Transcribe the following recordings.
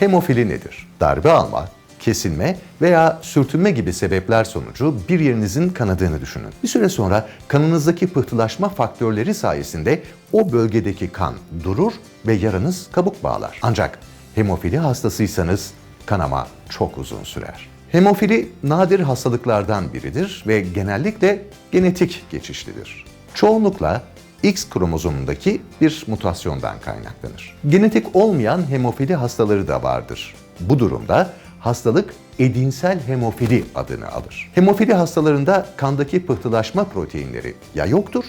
Hemofili nedir? Darbe alma, kesilme veya sürtünme gibi sebepler sonucu bir yerinizin kanadığını düşünün. Bir süre sonra kanınızdaki pıhtılaşma faktörleri sayesinde o bölgedeki kan durur ve yaranız kabuk bağlar. Ancak hemofili hastasıysanız kanama çok uzun sürer. Hemofili nadir hastalıklardan biridir ve genellikle genetik geçişlidir. Çoğunlukla X kromozomundaki bir mutasyondan kaynaklanır. Genetik olmayan hemofili hastaları da vardır. Bu durumda hastalık edinsel hemofili adını alır. Hemofili hastalarında kandaki pıhtılaşma proteinleri ya yoktur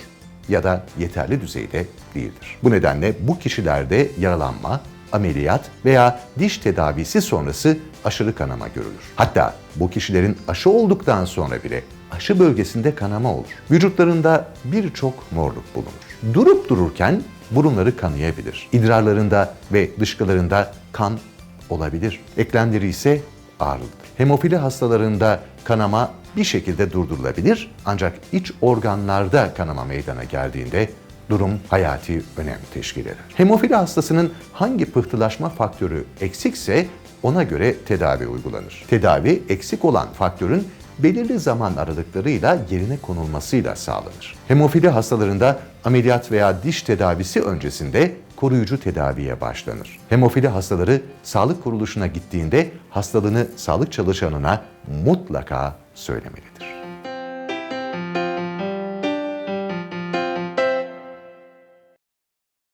ya da yeterli düzeyde değildir. Bu nedenle bu kişilerde yaralanma, ameliyat veya diş tedavisi sonrası aşırı kanama görülür. Hatta bu kişilerin aşı olduktan sonra bile aşı bölgesinde kanama olur. Vücutlarında birçok morluk bulunur. Durup dururken burunları kanayabilir. İdrarlarında ve dışkılarında kan olabilir. Eklemleri ise ağrılıdır. Hemofili hastalarında kanama bir şekilde durdurulabilir ancak iç organlarda kanama meydana geldiğinde durum hayati önem teşkil eder. Hemofili hastasının hangi pıhtılaşma faktörü eksikse ona göre tedavi uygulanır. Tedavi eksik olan faktörün belirli zaman aralıklarıyla yerine konulmasıyla sağlanır. Hemofili hastalarında ameliyat veya diş tedavisi öncesinde koruyucu tedaviye başlanır. Hemofili hastaları sağlık kuruluşuna gittiğinde hastalığını sağlık çalışanına mutlaka söylemelidir.